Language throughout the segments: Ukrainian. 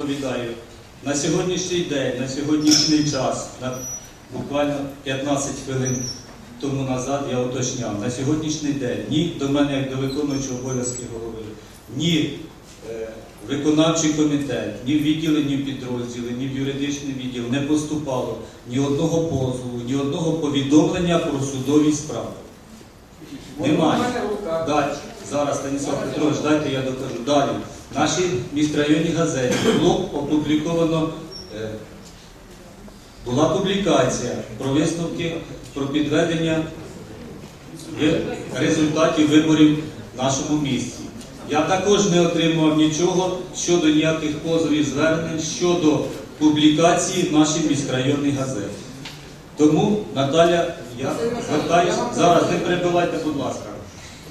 Доповідаю, на сьогоднішній день, на сьогоднішній час, на буквально 15 хвилин тому назад я уточняв, на сьогоднішній день ні до мене, як до виконуючого обов'язки голови, ні е, виконавчий комітет, ні в відділи, ні в підрозділи, ні в юридичний відділ не поступало ні одного позову, ні одного повідомлення про судові справи. Немає. Далі, зараз, Станіслав Петрович, дайте я докажу. Далі. В нашій міськрайонній газеті було опубліковано, е, була публікація про висновки про підведення результатів виборів в нашому місті. Я також не отримував нічого щодо ніяких позовів звернень щодо публікації в нашій міськрайонній газеті. Тому, Наталя, я звертаюся, зараз не перебивайте, будь ласка.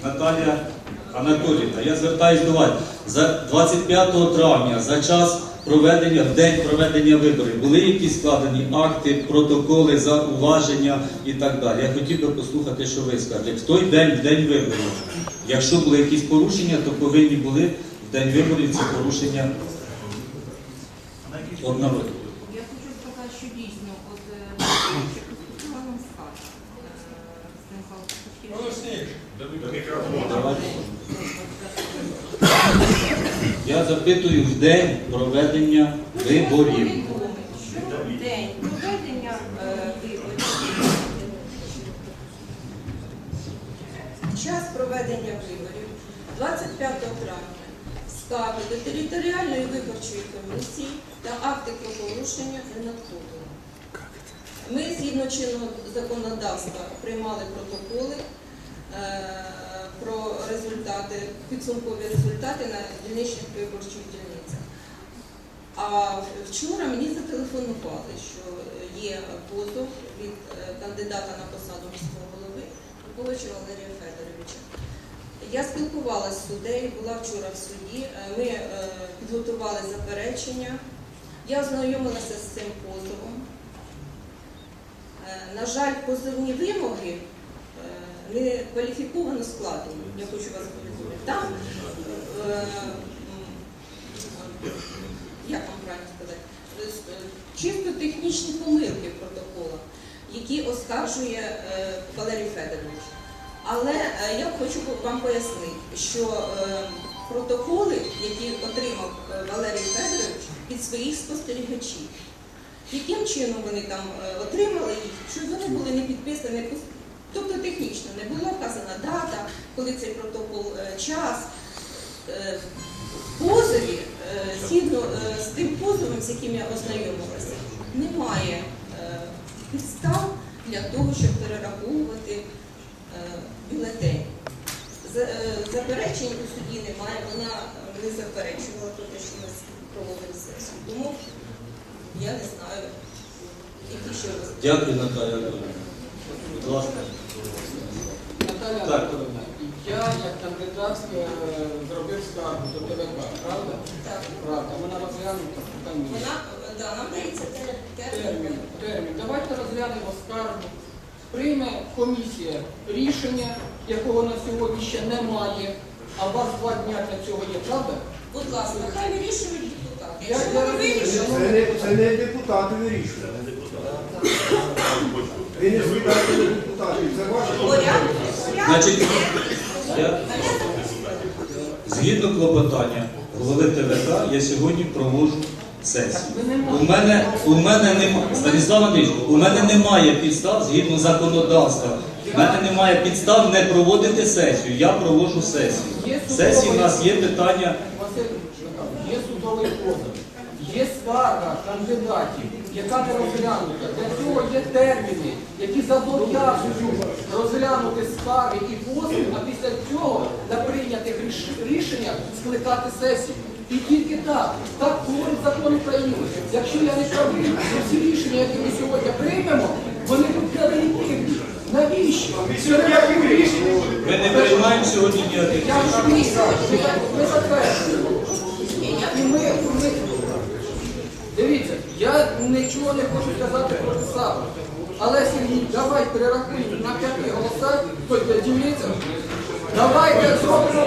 Наталія Анатоліївна, я звертаюся до вас. За 25 травня, за час проведення, в день проведення виборів, були якісь складені акти, протоколи, зауваження і так далі. Я хотів би послухати, що ви скажете. В той день, в день виборів, якщо були якісь порушення, то повинні були в день виборів ці порушення обнародити. Я хочу сказати, що дійсно, от е, поступила нам скарга. Е, Станіслав Петрівна. Давайте. Я запитую в день проведення виборів. Час проведення виборів 25 травня скарги до територіальної виборчої комісії та акти про порушення не надходили. Ми згідно чинного законодавства приймали протоколи е, про результати, підсумкові результати на дільничних виборчих дільницях. А вчора мені зателефонували, що є позов від е, кандидата на посаду міського голови Поповича Валерія Федоровича. Я спілкувалася з суддею, була вчора в суді. Е, Ми підготували заперечення. Я ознайомилася з цим позовом. Е, На жаль, позовні вимоги е, не кваліфіковано складені. Я хочу вас повідомити. Там е, як вам правильно сказати, чисто технічні помилки в протоколах, які оскаржує Валерій Федорович. Але я хочу вам пояснити, що протоколи, які отримав Валерій Федорович від своїх спостерігачів, яким чином вони там е, отримали їх, що вони були не підписані, тобто технічно не була вказана дата, коли цей протокол е, час. В позові, е, згідно е, з тим позовом, з яким я ознайомилася, немає підстав для того, щоб перераховувати бюлетень. Заперечень у суді немає, вона не заперечувала про те, що ми проводили сесію. Тому я не знаю, які ще роз... Дякую, Наталія Анатоліївна. Будь ласка. Наталя Так. Я як кандидат е, зробив скаргу до ТВК, правда? Так. Правда, вона розглянута питання. Вона, да, нам дається те- Термін, термін. термін. Давайте розглянемо скаргу. Прийме комісія рішення, якого на сьогодні ще немає, а у вас два дня для цього є, правда? Будь ласка, хай вирішують Якщо вирішать, я Це не, це не депутати вирішують. Ви не звертаєте до депутатів, це ваше. порядок, порядок. Значить, я згідно клопотання голови ТВК, я сьогодні проводжу сесію. У мене, у мене немає, Станіслав Андрійович, у мене немає підстав згідно законодавства. У мене немає підстав не проводити сесію. Я проводжу сесію. В сесії в нас є питання. Судовий позов, є скарга кандидатів, яка не розглянута. Для цього є терміни, які зобов'язують розглянути скарги і позови, а після цього на прийнятих ріш- рішеннях скликати сесію. І тільки так, так говорить закон України. Якщо я не правий, то всі рішення, які ми сьогодні приймемо, вони будуть нелегітимні. Навіщо? Ми не приймаємо сьогодні ніяких. Я ж ні, ми затверджуємо. І ми, ми, дивіться, я нічого не хочу сказати про САПу. Але Сергій, давай перерахуємо на п'яти голосах, тобто дільницях, Давайте зробимо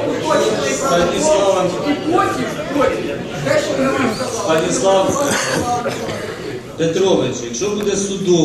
Станіслав протокол і потім, потім, те, що я вам сказав. Станіслав Петрович, якщо буде судово.